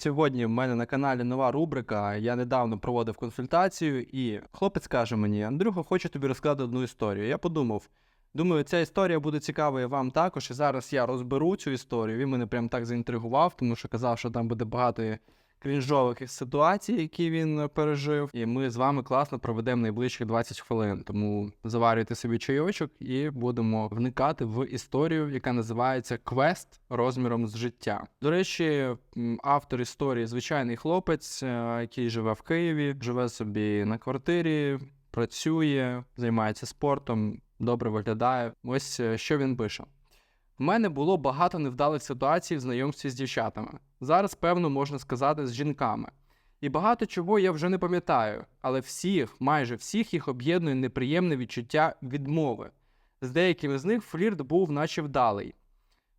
Сьогодні в мене на каналі нова рубрика. Я недавно проводив консультацію, і хлопець каже мені: Андрюха, хочу тобі розказати одну історію. Я подумав, думаю, ця історія буде цікава і вам також. І зараз я розберу цю історію. Він мене прям так заінтригував, тому що казав, що там буде багато крінжових ситуацій, які він е, пережив. І ми з вами класно проведемо найближчих 20 хвилин. Тому заварюйте собі чайочок і будемо вникати в історію, яка називається Квест розміром з життя. До речі, автор історії звичайний хлопець, е, який живе в Києві, живе собі на квартирі, працює, займається спортом, добре виглядає. Ось е, що він пише. У мене було багато невдалих ситуацій в знайомстві з дівчатами. Зараз, певно, можна сказати, з жінками. І багато чого я вже не пам'ятаю, але всіх, майже всіх їх об'єднує неприємне відчуття відмови. З деякими з них флірт був наче вдалий.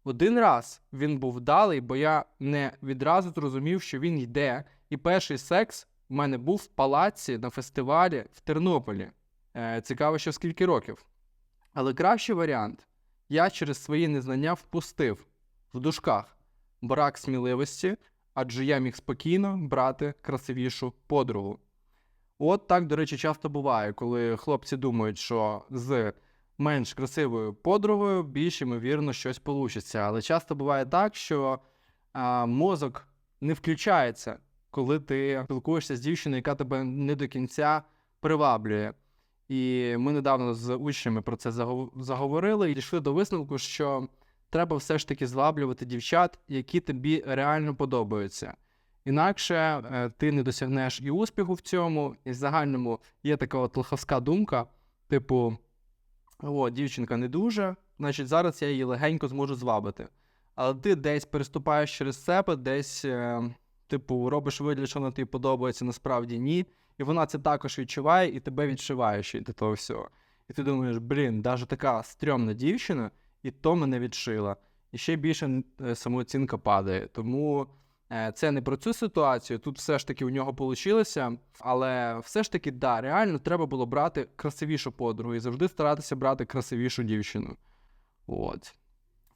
Один раз він був вдалий, бо я не відразу зрозумів, що він йде, і перший секс в мене був в палаці на фестивалі в Тернополі. Е, цікаво, що скільки років. Але кращий варіант я через свої незнання впустив в дужках брак сміливості, адже я міг спокійно брати красивішу подругу. От так, до речі, часто буває, коли хлопці думають, що з менш красивою подругою більш ймовірно щось получиться. Але часто буває так, що а, мозок не включається, коли ти спілкуєшся з дівчиною, яка тебе не до кінця приваблює. І ми недавно з учнями про це загов- заговорили і дійшли до висновку, що треба все ж таки зваблювати дівчат, які тобі реально подобаються. Інакше е, ти не досягнеш і успіху в цьому, і в загальному є така от лоховська думка, типу: о, дівчинка не дуже, значить зараз я її легенько зможу звабити. Але ти десь переступаєш через себе, десь, е, типу, робиш вигляд, що вона тобі подобається, насправді ні. І вона це також відчуває, і тебе відшиває ще до того всього. І ти думаєш, блін, навіть така стрьомна дівчина, і то мене відшила. І ще більше е, самооцінка падає. Тому е, це не про цю ситуацію. Тут все ж таки у нього вийшло, але все ж таки, да, реально треба було брати красивішу подругу і завжди старатися брати красивішу дівчину. От.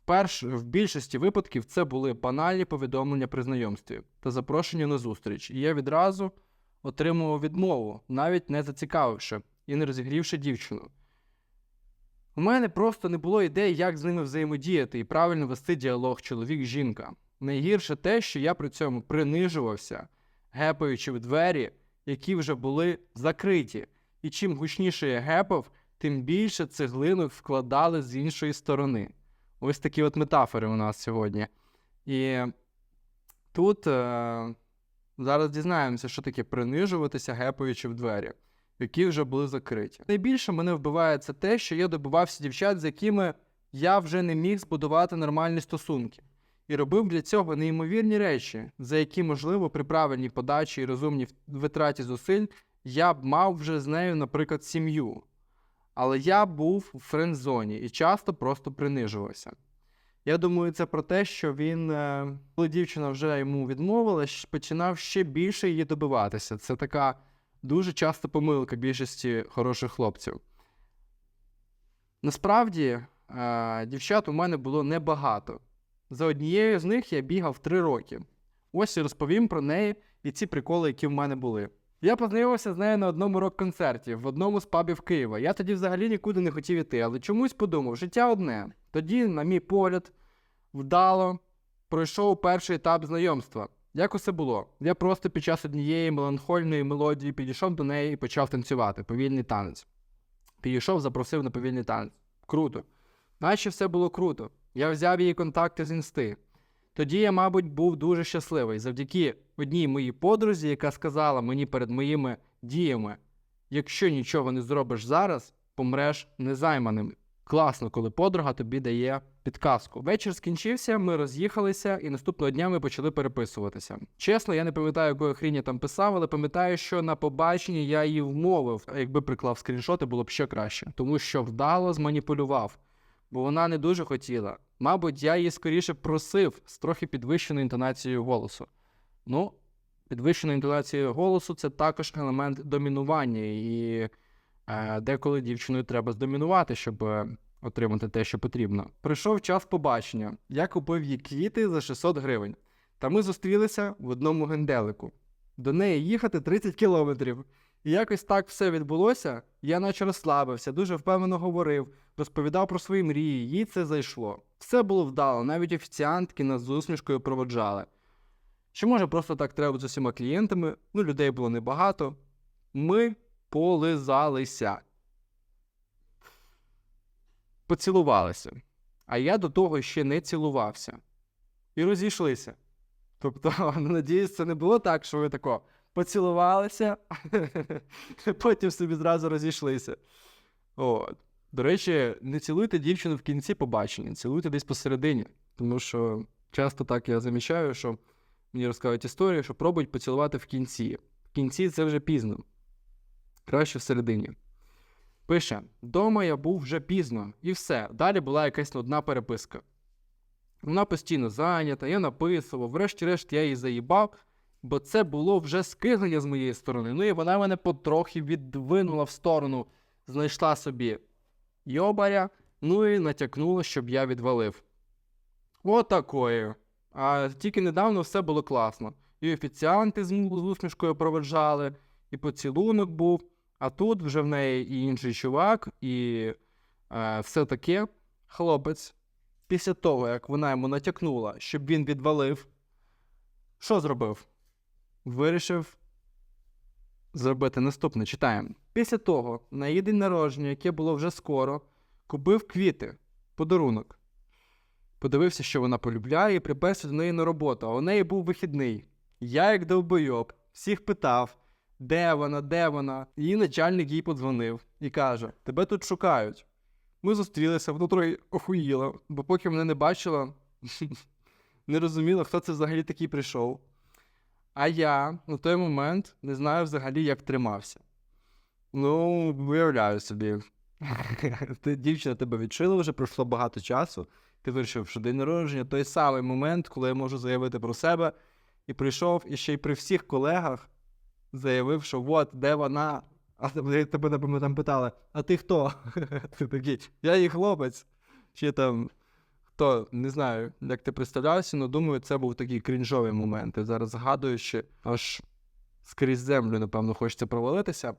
Перш, в більшості випадків це були банальні повідомлення при знайомстві та запрошення на зустріч. І я відразу отримував відмову, навіть не зацікавивши і не розігрівши дівчину. У мене просто не було ідей, як з ними взаємодіяти і правильно вести діалог чоловік-жінка. Найгірше те, що я при цьому принижувався, гепаючи в двері, які вже були закриті. І чим гучніше я гепав, тим більше цеглинок вкладали з іншої сторони. Ось такі от метафори у нас сьогодні. І тут е, зараз дізнаємося, що таке принижуватися, гепаючи в двері, які вже були закриті. Найбільше мене вбиває це те, що я добивався дівчат, з якими я вже не міг збудувати нормальні стосунки. І робив для цього неймовірні речі, за які, можливо, при правильній подачі і розумній витраті зусиль я б мав вже з нею, наприклад, сім'ю. Але я був у френд-зоні і часто просто принижувався. Я думаю, це про те, що він, е, коли дівчина вже йому відмовила, починав ще більше її добиватися. Це така дуже часта помилка більшості хороших хлопців. Насправді, е, дівчат у мене було небагато. За однією з них я бігав три роки. Ось і розповім про неї і ці приколи, які в мене були. Я познайомився з нею на одному рок-концерті в одному з пабів Києва. Я тоді взагалі нікуди не хотів іти, але чомусь подумав, життя одне. Тоді, на мій погляд, вдало пройшов перший етап знайомства. Як усе було? Я просто під час однієї меланхольної мелодії підійшов до неї і почав танцювати, повільний танець. Підійшов, запросив на повільний танець. Круто. Наче все було круто. Я взяв її контакти з інсти. Тоді я, мабуть, був дуже щасливий завдяки одній моїй подрузі, яка сказала мені перед моїми діями: якщо нічого не зробиш зараз, помреш незайманим. Класно, коли подруга тобі дає підказку. Вечір скінчився, ми роз'їхалися, і наступного дня ми почали переписуватися. Чесно, я не пам'ятаю, якої хрінь я там писав, але пам'ятаю, що на побаченні я її вмовив. А якби приклав скріншоти, було б ще краще, тому що вдало зманіпулював, бо вона не дуже хотіла. Мабуть, я її скоріше просив з трохи підвищеною інтонацією голосу. Ну, підвищена інтонація голосу це також елемент домінування, і деколи дівчиною треба здомінувати, щоб е, отримати те, що потрібно. Прийшов час побачення. Я купив їй квіти за 600 гривень. Та ми зустрілися в одному генделику. До неї їхати 30 кілометрів. І якось так все відбулося. Я наче розслабився, дуже впевнено говорив, розповідав про свої мрії, їй це зайшло. Все було вдало, навіть офіціантки нас з усмішкою проводжали. Чи може просто так треба з усіма клієнтами? Ну, людей було небагато. Ми полизалися. Поцілувалися. А я до того ще не цілувався. І розійшлися. Тобто, надіюсь, це не було так, що ви тако поцілувалися, потім собі зразу розійшлися. От. До речі, не цілуйте дівчину в кінці побачення, цілуйте десь посередині. Тому що часто так я замічаю, що мені розказують історію, що пробують поцілувати в кінці. В кінці це вже пізно. Краще всередині. Пише: Дома я був вже пізно, і все. Далі була якась нудна переписка. Вона постійно зайнята, я написував, врешті-решт я її заїбав, бо це було вже скиглення з моєї сторони. Ну і вона мене потрохи віддвинула в сторону, знайшла собі йобаря, ну і натякнула, щоб я відвалив. Отакою. А тільки недавно все було класно. І офіціанти з усмішкою проведжали, і поцілунок був, а тут вже в неї і інший чувак, і е, все таке хлопець після того, як вона йому натякнула, щоб він відвалив, що зробив? Вирішив зробити наступне. Читаємо. Після того, на її день народження, яке було вже скоро, купив квіти, подарунок. Подивився, що вона полюбляє, і приперся до неї на роботу, а у неї був вихідний. Я, як довбойоб, всіх питав, де вона, де вона. Її начальник їй подзвонив і каже: Тебе тут шукають. Ми зустрілися, трохи охуїла, бо поки мене не бачила, не розуміла, хто це взагалі такий прийшов. А я на той момент не знаю взагалі, як тримався. Ну, виявляю собі. Ти, дівчина тебе відшила, вже пройшло багато часу. Ти вирішив, що день народження той самий момент, коли я можу заявити про себе. І прийшов і ще й при всіх колегах заявив, що от, де вона. А тебе, напевно, там питали, а ти хто? Ти такий, я її хлопець. Чи там хто, не знаю, як ти представлявся, але думаю, це був такий крінжовий момент. І зараз згадую, що аж скрізь землю, напевно, хочеться провалитися.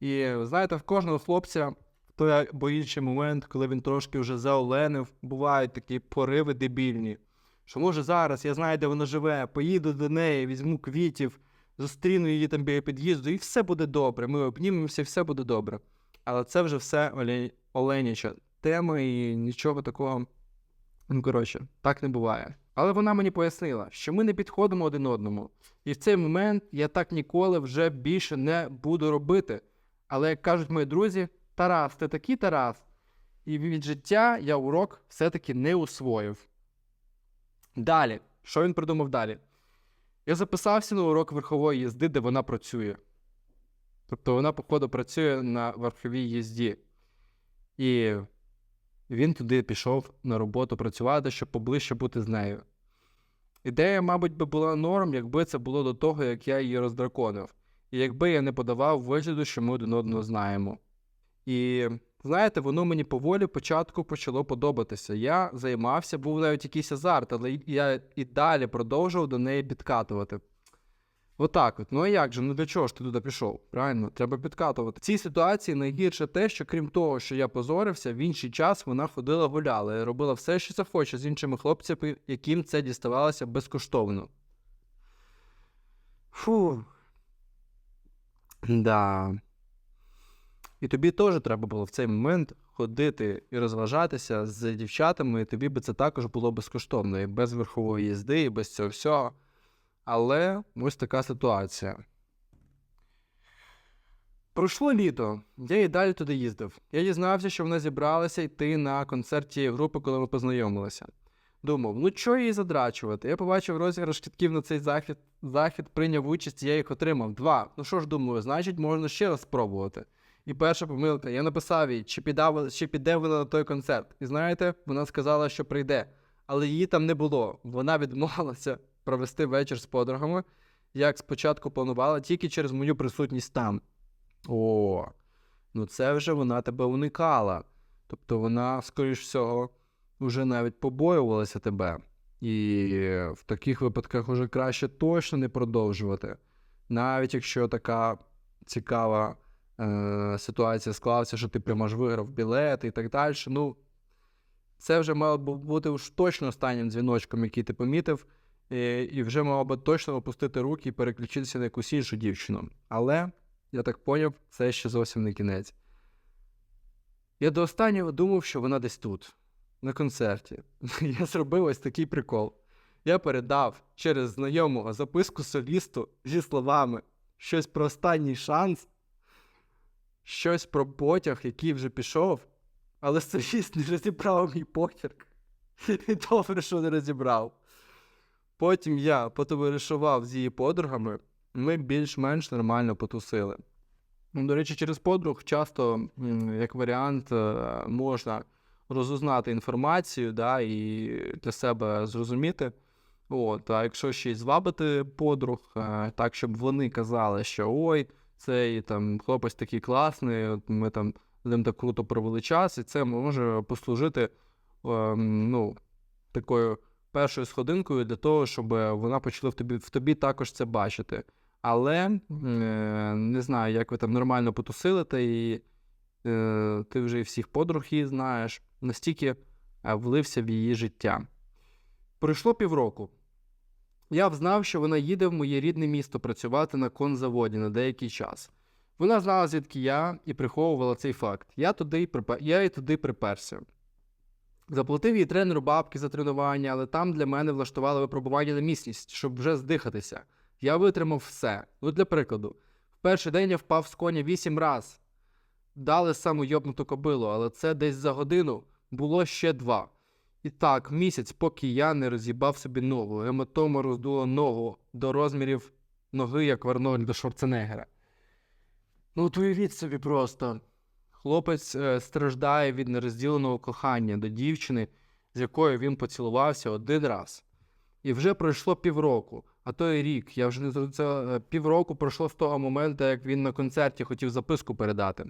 І знаєте, в кожного хлопця той або інший момент, коли він трошки вже заоленив, бувають такі пориви дебільні. Що може зараз я знаю, де вона живе, поїду до неї, візьму квітів, зустріну її там біля під'їзду, і все буде добре. Ми обнімемося, і все буде добре. Але це вже все Оле... Оленіча тема, і нічого такого. Ну, коротше, так не буває. Але вона мені пояснила, що ми не підходимо один одному. І в цей момент я так ніколи вже більше не буду робити. Але як кажуть мої друзі, Тарас, ти такий Тарас. І від життя я урок все-таки не усвоїв. Далі, що він придумав далі? Я записався на урок верхової їзди, де вона працює. Тобто вона, походу, працює на верховій їзді. І він туди пішов на роботу працювати, щоб поближче бути з нею. Ідея, мабуть, би була норм, якби це було до того, як я її роздраконив, і якби я не подавав вигляду, що ми один одного знаємо. І знаєте, воно мені поволі початку почало подобатися. Я займався, був навіть якийсь азарт, але я і далі продовжував до неї підкатувати. Отак от. Ну а як же? Ну для чого ж ти туди пішов? Правильно, треба підкатувати. В цій ситуації найгірше те, що крім того, що я позорився, в інший час вона ходила гуляла робила все, що захоче з іншими хлопцями, яким це діставалося безкоштовно. Фу. Да. І тобі теж треба було в цей момент ходити і розважатися з дівчатами, і тобі би це також було безкоштовно, і без верхової їзди, і без цього всього. Але ось така ситуація. Пройшло літо, я і далі туди їздив. Я дізнався, що вона зібралася йти на концерт тієї групи, коли ми познайомилися. Думав, ну чого її задрачувати? Я побачив розіграш квитків на цей захід, захід прийняв участь, я їх отримав. Два. Ну що ж думаю, значить, можна ще раз спробувати. І перша помилка, я написав їй, чи піде, чи піде вона на той концерт. І знаєте, вона сказала, що прийде. Але її там не було. Вона відмовилася провести вечір з подругами, як спочатку планувала, тільки через мою присутність там. О, ну це вже вона тебе уникала. Тобто вона, скоріш всього, вже навіть побоювалася тебе. І в таких випадках уже краще точно не продовжувати. Навіть якщо така цікава е, ситуація склалася, що ти прямо виграв білети і так далі. Ну, це вже мало б бути уж точно останнім дзвіночком, який ти помітив, і, і вже мав би точно опустити руки і переключитися на якусь іншу дівчину. Але, я так поняв, це ще зовсім не кінець. Я до останнього думав, що вона десь тут, на концерті. Я зробив ось такий прикол. Я передав через знайомого записку солісту зі словами щось про останній шанс, щось про потяг, який вже пішов, але соліст не розібрав мій. І добре, що не розібрав. Потім я потоваришував з її подругами, ми більш-менш нормально потусили. Ну, До речі, через подруг часто, як варіант, е, можна розузнати інформацію да, і для себе зрозуміти. От, а якщо ще й звабити подруг, е, так, щоб вони казали, що ой, цей там хлопець такий класний, от ми там з ним так круто провели час, і це може послужити е, ну, такою першою сходинкою для того, щоб вона почала в тобі, в тобі також це бачити. Але е, не знаю, як ви там нормально потусилите, і е, ти вже і всіх подруг її знаєш, настільки е, влився в її життя. Пройшло півроку. Я взнав, що вона їде в моє рідне місто працювати на конзаводі на деякий час. Вона знала, звідки я, і приховувала цей факт. Я туди припер... я і туди приперся. Заплатив їй тренеру бабки за тренування, але там для мене влаштували випробування на міцність, щоб вже здихатися. Я витримав все. Ну, для прикладу, в перший день я впав з коня вісім раз. Дали саму йобнуту кобилу, але це десь за годину було ще два. І так, місяць, поки я не роз'їбав собі ногу, гематома роздула ногу до розмірів ноги, як в Арнольда Шварценеггера. Ну, от уявіть собі просто. Хлопець е, страждає від нерозділеного кохання до дівчини, з якою він поцілувався один раз. І вже пройшло півроку, а то й рік. Я вже не це е, півроку пройшло з того моменту, як він на концерті хотів записку передати.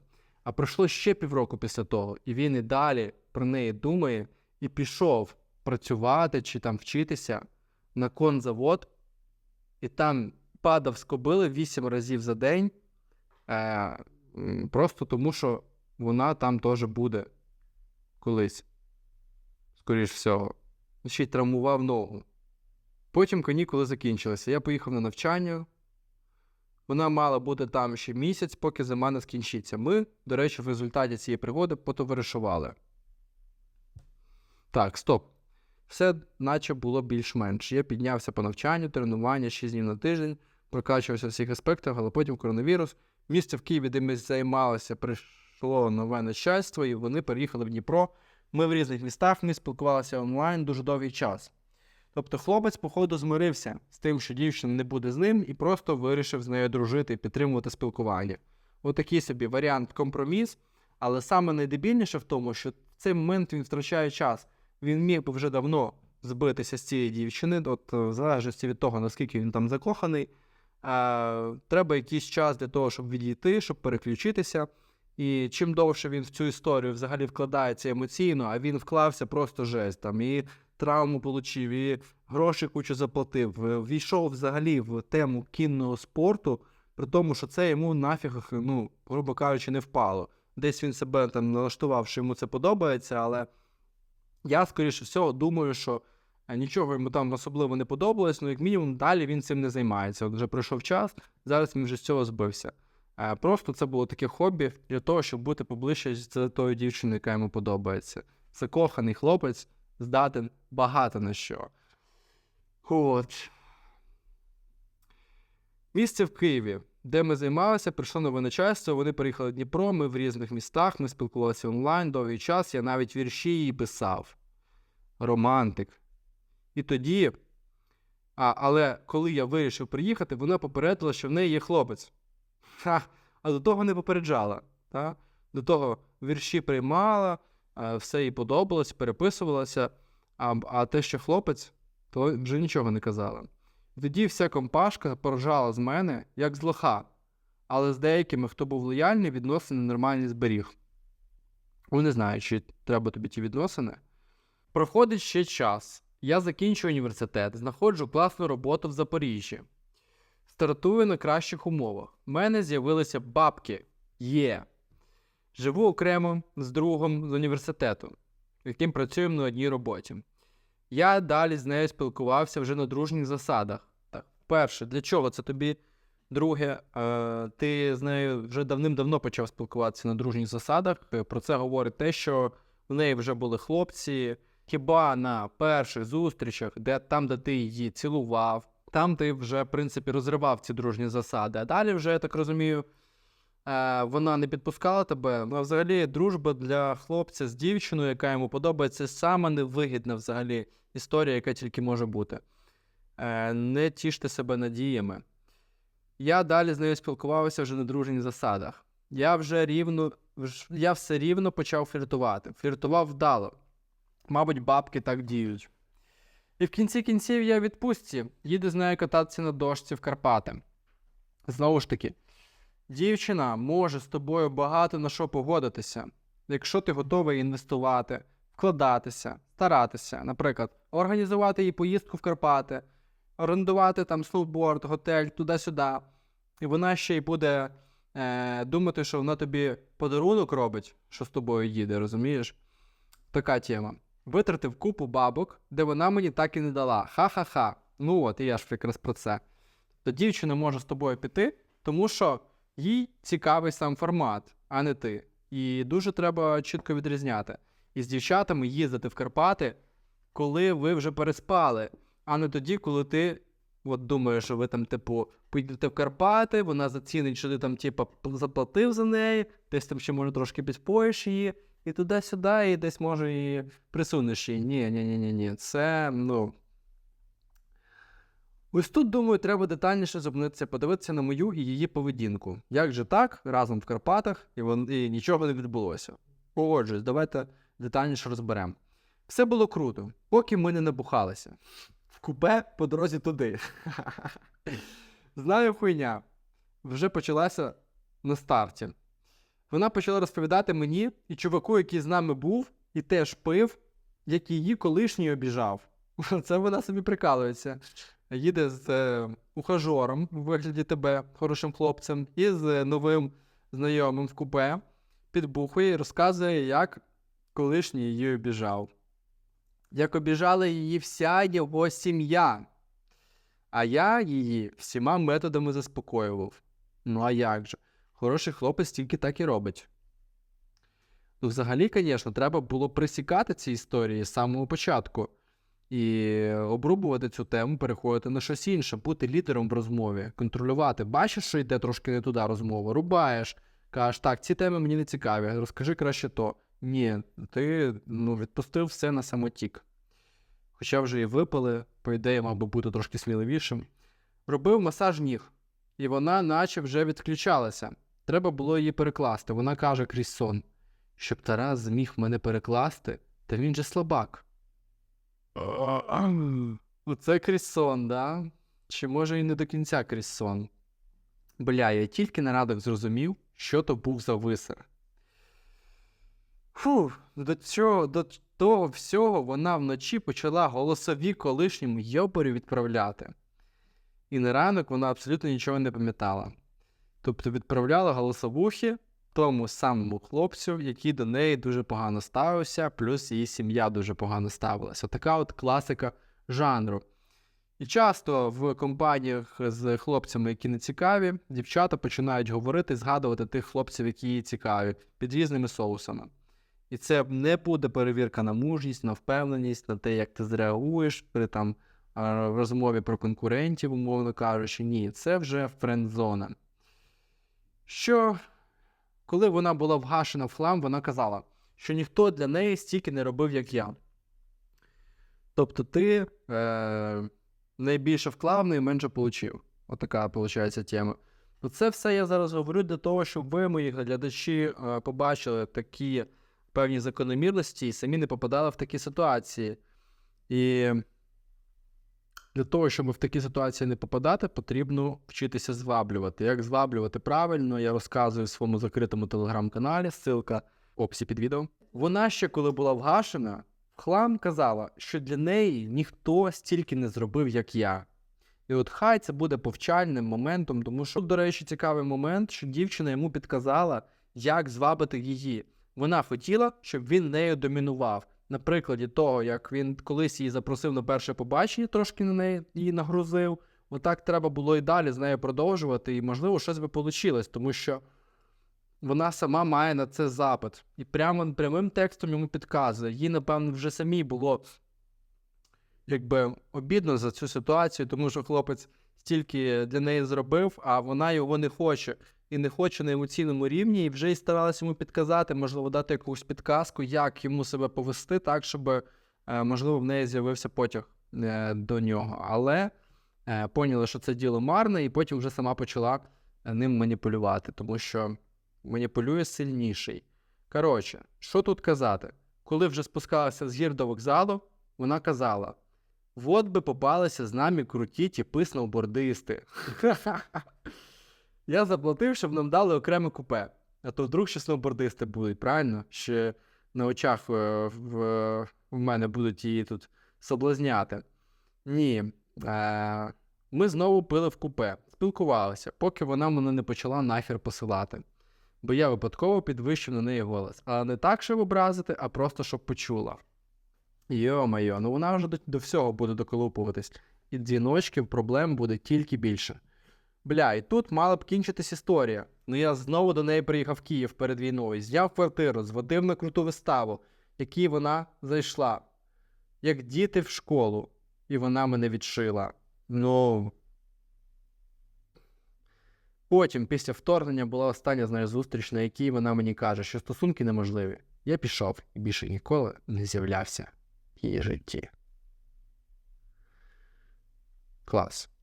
А пройшло ще півроку після того, і він і далі про неї думає і пішов працювати чи там вчитися на конзавод, і там падав з кобили вісім разів за день, е, просто тому, що вона там теж буде колись, скоріш всього. Ще й травмував ногу. Потім канікули закінчилися. Я поїхав на навчання. Вона мала бути там ще місяць, поки зима не скінчиться. Ми, до речі, в результаті цієї пригоди потоваришували. Так, стоп. Все, наче було більш-менш. Я піднявся по навчанню, тренування 6 днів на тиждень, прокачувався в всіх аспектах, але потім коронавірус. Місце в Києві, де ми займалися, прийшло нове начальство, і вони переїхали в Дніпро. Ми в різних містах, ми спілкувалися онлайн дуже довгий час. Тобто хлопець, походу, змирився з тим, що дівчина не буде з ним, і просто вирішив з нею дружити і підтримувати спілкування. Отакий собі варіант компроміс. Але саме найдебільніше в тому, що в цей момент він втрачає час. Він міг би вже давно збитися з цієї дівчини, от е, в залежності від того, наскільки він там закоханий. Е, треба якийсь час для того, щоб відійти, щоб переключитися. І чим довше він в цю історію взагалі вкладається емоційно, а він вклався просто жесть там і травму получив, і гроші кучу заплатив. Війшов взагалі в тему кінного спорту, при тому, що це йому нафіг, ну, грубо кажучи, не впало. Десь він себе там налаштував, що йому це подобається, але я, скоріше всього, думаю, що е, нічого йому там особливо не подобалось, ну, як мінімум, далі він цим не займається. От вже пройшов час, зараз він вже з цього збився. Е, Просто це було таке хобі для того, щоб бути поближче з тою дівчиною, яка йому подобається. Закоханий хлопець здатен багато на що. От. Місце в Києві, де ми займалися, прийшло нове начальство, вони переїхали в Дніпро, ми в різних містах, ми спілкувалися онлайн довгий час, я навіть вірші їй писав. Романтик. І тоді. А, але коли я вирішив приїхати, вона попередила, що в неї є хлопець. Ха, а до того не попереджала. Та? До того вірші приймала, все їй подобалось, переписувалася, а, а те, що хлопець, то вже нічого не казала. Тоді вся компашка поржала з мене, як з лоха, але з деякими, хто був лояльний, відносини нормальні зберіг. Вони знають, чи треба тобі ті відносини. Проходить ще час. Я закінчую університет, знаходжу класну роботу в Запоріжжі. Стартую на кращих умовах. У мене з'явилися бабки. Є. Живу окремо з другом з університету, яким працюємо на одній роботі. Я далі з нею спілкувався вже на дружніх засадах. Так, перше, для чого це тобі? Друге, е, ти з нею вже давним-давно почав спілкуватися на дружніх засадах. Про це говорить те, що в неї вже були хлопці. Хіба на перших зустрічах, де там, де ти її цілував, там ти вже, в принципі, розривав ці дружні засади. А далі вже, я так розумію, вона не підпускала тебе. Ну, а взагалі, дружба для хлопця з дівчиною, яка йому подобається, сама невигідна взагалі історія, яка тільки може бути. Е, не тіште себе надіями. Я далі з нею спілкувався вже на дружніх засадах. Я вже рівно, я все рівно почав фліртувати. Фліртував вдало. Мабуть, бабки так діють. І в кінці кінців я відпустці, їду з нею кататися на дошці в Карпати. Знову ж таки, дівчина може з тобою багато на що погодитися, якщо ти готовий інвестувати, вкладатися, старатися, наприклад, організувати їй поїздку в Карпати, орендувати там сноуборд, готель, туди-сюди. І вона ще й буде е, думати, що вона тобі подарунок робить, що з тобою їде, розумієш? Така тема. Витратив купу бабок, де вона мені так і не дала. Ха-ха-ха. Ну от, і я ж якраз про це. То дівчина може з тобою піти, тому що їй цікавий сам формат, а не ти. І дуже треба чітко відрізняти. І з дівчатами їздити в Карпати, коли ви вже переспали, а не тоді, коли ти от думаєш, що ви там, типу, поїдете в Карпати, вона зацінить, що ти там, типу, заплатив за неї, десь там ще може трошки підпоїш її, і туди-сюди, і десь може і присунеш її. Ні, ні, ні, ні, ні. Це, ну. Ось тут, думаю, треба детальніше зупинитися, подивитися на мою і її поведінку. Як же так, разом в Карпатах, і, вон, і нічого не відбулося. Погоджуюсь, давайте детальніше розберемо. Все було круто, поки ми не набухалися. В купе по дорозі туди. Знаю хуйня. Вже почалася на старті. Вона почала розповідати мені і чуваку, який з нами був, і теж пив, як її колишній обіжав. Це вона собі прикалується. Їде з е, ухажором у вигляді тебе, хорошим хлопцем, і з новим знайомим в купе, підбухує і розказує, як колишній її обіжав. Як обіжала її вся його сім'я. А я її всіма методами заспокоював. Ну а як же? Хороший хлопець тільки так і робить. Ну, взагалі, звісно, треба було присікати ці історії з самого початку і обрубувати цю тему, переходити на щось інше, бути лідером в розмові, контролювати. Бачиш, що йде трошки не туди розмова, рубаєш, кажеш, так, ці теми мені не цікаві, розкажи краще то. Ні, ти ну, відпустив все на самотік. Хоча вже і випили, по ідеї, мав би бути трошки сміливішим. Робив масаж ніг, і вона наче вже відключалася. Треба було її перекласти. Вона каже крізь сон, щоб Тарас зміг мене перекласти, та він же слабак. Оце крізь сон, да? Чи може і не до кінця крізь? Бля, я тільки на радок зрозумів, що то був за висер. Фу, до цього, до того всього вона вночі почала голосові колишньому йоборю відправляти. І на ранок вона абсолютно нічого не пам'ятала. Тобто відправляла голосовухи тому самому хлопцю, який до неї дуже погано ставився, плюс її сім'я дуже погано ставилася. Така от класика жанру. І часто в компаніях з хлопцями, які не цікаві, дівчата починають говорити, згадувати тих хлопців, які їй цікаві, під різними соусами. І це не буде перевірка на мужність, на впевненість, на те, як ти зреагуєш при там розмові про конкурентів, умовно кажучи. Ні, це вже френдзона. Що, коли вона була вгашена в хлам, вона казала, що ніхто для неї стільки не робив, як я. Тобто ти е, найбільше вклав, найменше получив. Отака, виходить, тема. Ну, Це все я зараз говорю для того, щоб ви, мої глядачі, е, побачили такі певні закономірності і самі не попадали в такі ситуації. І для того, щоб в такі ситуації не попадати, потрібно вчитися зваблювати. Як зваблювати правильно, я розказую в своєму закритому телеграм-каналі, ссылка в описі під відео. Вона ще, коли була вгашена, хлам казала, що для неї ніхто стільки не зробив, як я. І от хай це буде повчальним моментом, тому що, до речі, цікавий момент, що дівчина йому підказала, як звабити її. Вона хотіла, щоб він нею домінував. На прикладі того, як він колись її запросив на перше побачення, трошки на неї її нагрузив. Отак треба було і далі з нею продовжувати, і, можливо, щось би вийшло, тому що вона сама має на це запит. І прямо прямим текстом йому підказує. Їй, напевно, вже самій було якби обідно за цю ситуацію, тому що хлопець стільки для неї зробив, а вона його не хоче. І не хоче на емоційному рівні, і вже й старалася йому підказати, можливо, дати якусь підказку, як йому себе повести, так, щоб, е, можливо, в неї з'явився потяг е, до нього. Але е, поняли, що це діло марне, і потім вже сама почала ним маніпулювати, тому що маніпулює сильніший. Коротше, що тут казати? Коли вже спускалася з гір до вокзалу, вона казала: Вот би попалися з нами круті тіпи сноубордисти. Я заплатив, щоб нам дали окреме купе. А то вдруг ще сноубордисти будуть, правильно? Ще на очах е, в, в мене будуть її тут соблазняти. Ні. Е, ми знову пили в купе, спілкувалися, поки вона мене не почала нахер посилати. Бо я випадково підвищив на неї голос. Але не так, щоб образити, а просто щоб почула. Йо-майо, ну вона вже до, до всього буде доколупуватись. І дзвіночків проблем буде тільки більше. Бля, і тут мала б кінчитись історія. Ну я знову до неї приїхав в Київ перед війною, зняв квартиру, зводив на круту виставу, якій вона зайшла, як діти в школу, і вона мене відшила. Ну. Потім, після вторгнення, була остання з нею зустріч, на якій вона мені каже, що стосунки неможливі. Я пішов і більше ніколи не з'являвся в її житті. Клас.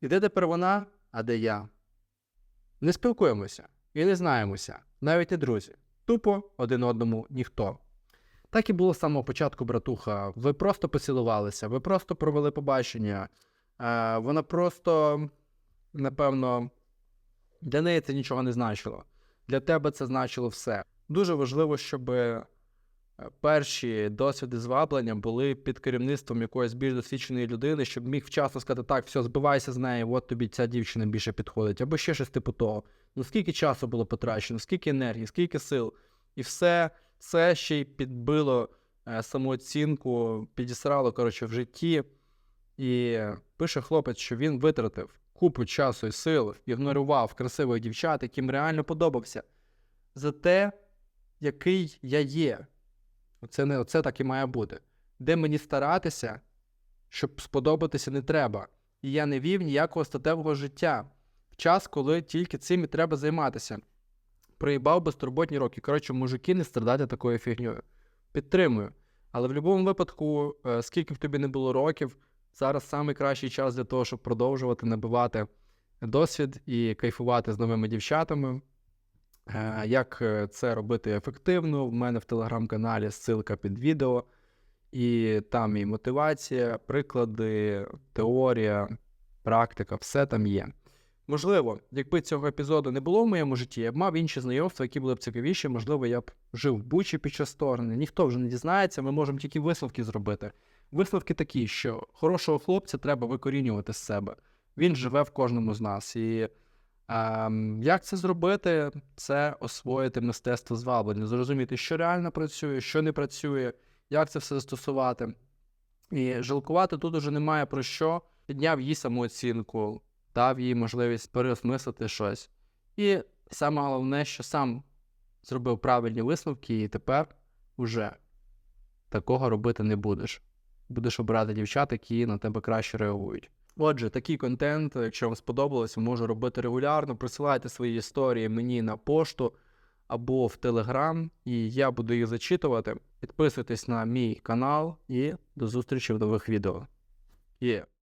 І де тепер вона, а де я? Не спілкуємося і не знаємося, навіть не друзі. Тупо один одному ніхто. Так і було з самого початку, братуха. Ви просто поцілувалися, ви просто провели побачення. Е, вона просто, напевно, для неї це нічого не значило. Для тебе це значило все. Дуже важливо, щоб перші досвіди зваблення були під керівництвом якоїсь більш досвідченої людини, щоб міг вчасно сказати, так, все, збивайся з нею, от тобі ця дівчина більше підходить, або ще щось типу того. Ну скільки часу було потрачено, скільки енергії, скільки сил, і все це ще й підбило е, самооцінку, підісрало, коротше, в житті. І пише хлопець, що він витратив купу часу і сил, ігнорував красивих дівчат, яким реально подобався, за те, який я є. Оце, не, оце так і має бути. Де мені старатися, щоб сподобатися не треба. І я не вів ніякого статевого життя в час, коли тільки цим і треба займатися. Проїбав безтурботні роки. Коротше, мужики не страдати такою фігньою. Підтримую. Але в будь-якому випадку, е, скільки б тобі не було років, зараз найкращий час для того, щоб продовжувати набивати досвід і кайфувати з новими дівчатами. Е, Як е, це робити ефективно? В мене в телеграм-каналі ссылка під відео, і там і мотивація, приклади, теорія, практика, все там є. Можливо, якби цього епізоду не було в моєму житті, я б мав інші знайомства, які були б цікавіші. Можливо, я б жив в Бучі під час сторони. Ніхто вже не дізнається, ми можемо тільки висновки зробити. Висновки такі, що хорошого хлопця треба викорінювати з себе. Він живе в кожному з нас. І як це зробити? Це освоїти мистецтво зваблення, зрозуміти, що реально працює, що не працює, як це все застосувати. І жалкувати тут уже немає про що. Підняв їй самооцінку, дав їй можливість переосмислити щось. І саме головне, що сам зробив правильні висновки, і тепер уже такого робити не будеш. Будеш обирати дівчат, які на тебе краще реагують. Отже, такий контент, якщо вам сподобалось, можу робити регулярно. Присилайте свої історії мені на пошту або в Телеграм, і я буду їх зачитувати. Підписуйтесь на мій канал і до зустрічі в нових відео. Є.